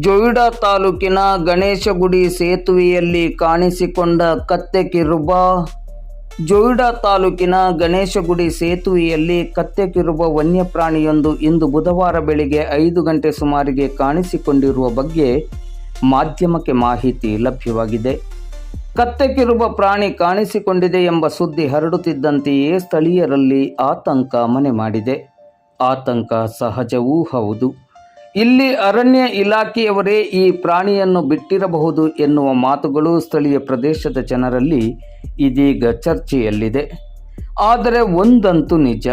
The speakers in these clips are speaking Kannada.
ಜೊಯ್ಡಾ ತಾಲೂಕಿನ ಗಣೇಶಗುಡಿ ಸೇತುವೆಯಲ್ಲಿ ಕಾಣಿಸಿಕೊಂಡ ಕತ್ತೆ ಕಿರುಬ. ಜೊಯ್ಡಾ ತಾಲೂಕಿನ ಗಣೇಶಗುಡಿ ಸೇತುವೆಯಲ್ಲಿ ಕತ್ತೆ ಕಿರುಬ ವನ್ಯಪ್ರಾಣಿಯೊಂದು ಇಂದು ಬುಧವಾರ ಬೆಳಿಗ್ಗೆ ಐದು ಗಂಟೆ ಸುಮಾರಿಗೆ ಕಾಣಿಸಿಕೊಂಡಿರುವ ಬಗ್ಗೆ ಮಾಧ್ಯಮಕ್ಕೆ ಮಾಹಿತಿ ಲಭ್ಯವಾಗಿದೆ. ಕತ್ತೆ ಕಿರುಬ ಪ್ರಾಣಿ ಕಾಣಿಸಿಕೊಂಡಿದೆ ಎಂಬ ಸುದ್ದಿ ಹರಡುತ್ತಿದ್ದಂತೆಯೇ ಸ್ಥಳೀಯರಲ್ಲಿ ಆತಂಕ ಮನೆ ಮಾಡಿದೆ. ಆತಂಕ ಸಹಜವೂ ಹೌದು. ಇಲ್ಲಿ ಅರಣ್ಯ ಇಲಾಖೆಯವರೇ ಈ ಪ್ರಾಣಿಯನ್ನು ಬಿಟ್ಟಿರಬಹುದು ಎನ್ನುವ ಮಾತುಗಳು ಸ್ಥಳೀಯ ಪ್ರದೇಶದ ಜನರಲ್ಲಿ ಇದೀಗ ಚರ್ಚೆಯಲ್ಲಿದೆ. ಆದರೆ ಒಂದಂತೂ ನಿಜ.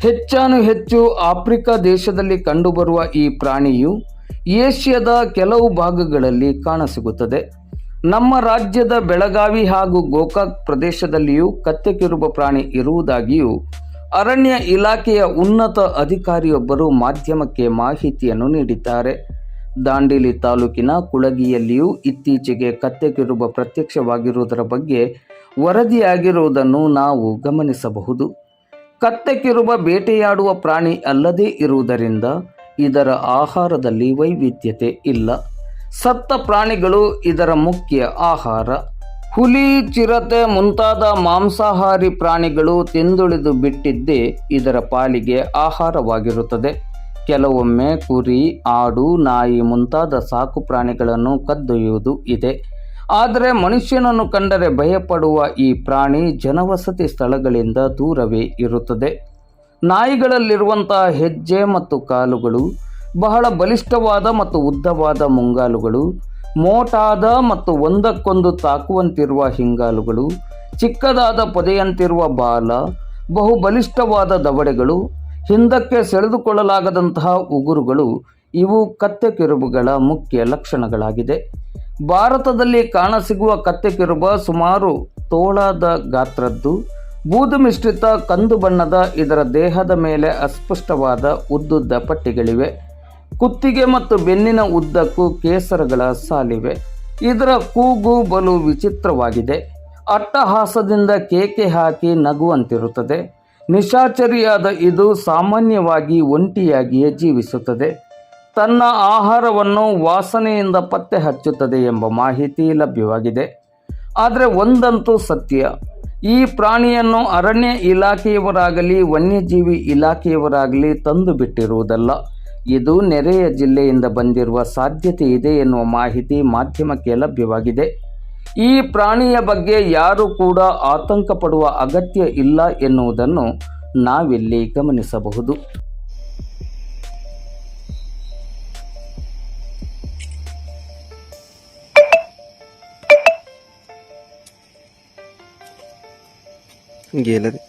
ಹೆಚ್ಚಾನು ಹೆಚ್ಚು ಆಫ್ರಿಕಾ ದೇಶದಲ್ಲಿ ಕಂಡುಬರುವ ಈ ಪ್ರಾಣಿಯು ಏಷ್ಯಾದ ಕೆಲವು ಭಾಗಗಳಲ್ಲಿ ಕಾಣಸಿಗುತ್ತದೆ. ನಮ್ಮ ರಾಜ್ಯದ ಬೆಳಗಾವಿ ಹಾಗೂ ಗೋಕಾಕ್ ಪ್ರದೇಶದಲ್ಲಿಯೂ ಕತ್ತೆ ಕಿರುಬ ಪ್ರಾಣಿ ಇರುವುದಾಗಿಯೂ ಅರಣ್ಯ ಇಲಾಖೆಯ ಉನ್ನತ ಅಧಿಕಾರಿಯೊಬ್ಬರು ಮಾಧ್ಯಮಕ್ಕೆ ಮಾಹಿತಿಯನ್ನು ನೀಡಿದ್ದಾರೆ. ದಾಂಡೇಲಿ ತಾಲೂಕಿನ ಕುಳಗಿಯಲ್ಲಿಯೂ ಇತ್ತೀಚೆಗೆ ಕತ್ತೆಗಿರುವ ಪ್ರತ್ಯಕ್ಷವಾಗಿರುವುದರ ಬಗ್ಗೆ ವರದಿಯಾಗಿರುವುದನ್ನು ನಾವು ಗಮನಿಸಬಹುದು. ಕತ್ತೆಕಿರುಬ ಬೇಟೆಯಾಡುವ ಪ್ರಾಣಿ ಅಲ್ಲದೇ ಇರುವುದರಿಂದ ಇದರ ಆಹಾರದಲ್ಲಿ ವೈವಿಧ್ಯತೆ ಇಲ್ಲ. ಸತ್ತ ಪ್ರಾಣಿಗಳು ಇದರ ಮುಖ್ಯ ಆಹಾರ. ಹುಲಿ, ಚಿರತೆ ಮುಂತಾದ ಮಾಂಸಾಹಾರಿ ಪ್ರಾಣಿಗಳು ತಿಂದುಳಿದು ಬಿಟ್ಟಿದ್ದೇ ಇದರ ಪಾಲಿಗೆ ಆಹಾರವಾಗಿರುತ್ತದೆ. ಕೆಲವೊಮ್ಮೆ ಕುರಿ, ಆಡು, ನಾಯಿ ಮುಂತಾದ ಸಾಕು ಪ್ರಾಣಿಗಳನ್ನು ಕದ್ದೊಯ್ಯುವುದು ಇದೆ. ಆದರೆ ಮನುಷ್ಯನನ್ನು ಕಂಡರೆ ಭಯಪಡುವ ಈ ಪ್ರಾಣಿ ಜನವಸತಿ ಸ್ಥಳಗಳಿಂದ ದೂರವೇ ಇರುತ್ತದೆ. ನಾಯಿಗಳಲ್ಲಿರುವಂತಹ ಹೆಜ್ಜೆ ಮತ್ತು ಕಾಲುಗಳು, ಬಹಳ ಬಲಿಷ್ಠವಾದ ಮತ್ತು ಉದ್ದವಾದ ಮುಂಗಾಲುಗಳು ಮೋಟಾದ ಮತ್ತು ಒಂದಕ್ಕೊಂದು ತಾಕುವಂತಿರುವ ಹಿಂಗಾಲುಗಳು, ಚಿಕ್ಕದಾದ ಪೊದೆಯಂತಿರುವ ಬಾಲ ಬಹು ಬಲಿಷ್ಠವಾದ ದವಡೆಗಳು, ಹಿಂದಕ್ಕೆ ಸೆಳೆದುಕೊಳ್ಳಲಾಗದಂತಹ ಉಗುರುಗಳು, ಇವು ಕತ್ತೆ ಕಿರುಬುಗಳ ಮುಖ್ಯ ಲಕ್ಷಣಗಳಾಗಿದೆ. ಭಾರತದಲ್ಲಿ ಕಾಣಸಿಗುವ ಕತ್ತೆ ಕಿರುಬ ಸುಮಾರು ತೋಳಾದ ಗಾತ್ರದ್ದು ಬೂದು ಮಿಶ್ರಿತ ಕಂದು ಬಣ್ಣದ ಇದರ ದೇಹದ ಮೇಲೆ ಅಸ್ಪಷ್ಟವಾದ ಉದ್ದುದ್ದ ಪಟ್ಟಿಗಳಿವೆ. ಕುತ್ತಿಗೆ ಮತ್ತು ಬೆನ್ನಿನ ಉದ್ದಕ್ಕೂ ಕೇಸರಗಳ ಸಾಲಿವೆ. ಇದರ ಕೂಗು ಬಲು ವಿಚಿತ್ರವಾಗಿದೆ. ಅಟ್ಟಹಾಸದಿಂದ ಕೇಕೆ ಹಾಕಿ ನಗುವಂತಿರುತ್ತದೆ. ನಿಶಾಚರಿಯಾದ ಇದು ಸಾಮಾನ್ಯವಾಗಿ ಒಂಟಿಯಾಗಿಯೇ ಜೀವಿಸುತ್ತದೆ. ತನ್ನ ಆಹಾರವನ್ನು ವಾಸನೆಯಿಂದ ಪತ್ತೆ ಹಚ್ಚುತ್ತದೆ ಎಂಬ ಮಾಹಿತಿ ಲಭ್ಯವಾಗಿದೆ. ಆದರೆ ಒಂದಂತೂ ಸತ್ಯ. ಈ ಪ್ರಾಣಿಯನ್ನು ಅರಣ್ಯ ಇಲಾಖೆಯವರಾಗಲಿ, ವನ್ಯಜೀವಿ ಇಲಾಖೆಯವರಾಗಲಿ ತಂದು ಬಿಟ್ಟಿರುವುದಲ್ಲ ಇದು ನೆರೆಯ ಜಿಲ್ಲೆಯಿಂದ ಬಂದಿರುವ ಸಾಧ್ಯತೆ ಇದೆ ಎನ್ನುವ ಮಾಹಿತಿ ಮಾಧ್ಯಮಕ್ಕೆ ಲಭ್ಯವಾಗಿದೆ ಈ ಪ್ರಾಣಿಯ ಬಗ್ಗೆ ಯಾರು ಕೂಡ ಆತಂಕ ಪಡುವ ಅಗತ್ಯ ಇಲ್ಲ ಎನ್ನುವುದನ್ನು ನಾವಿಲ್ಲಿ ಗಮನಿಸಬಹುದು गेलं रे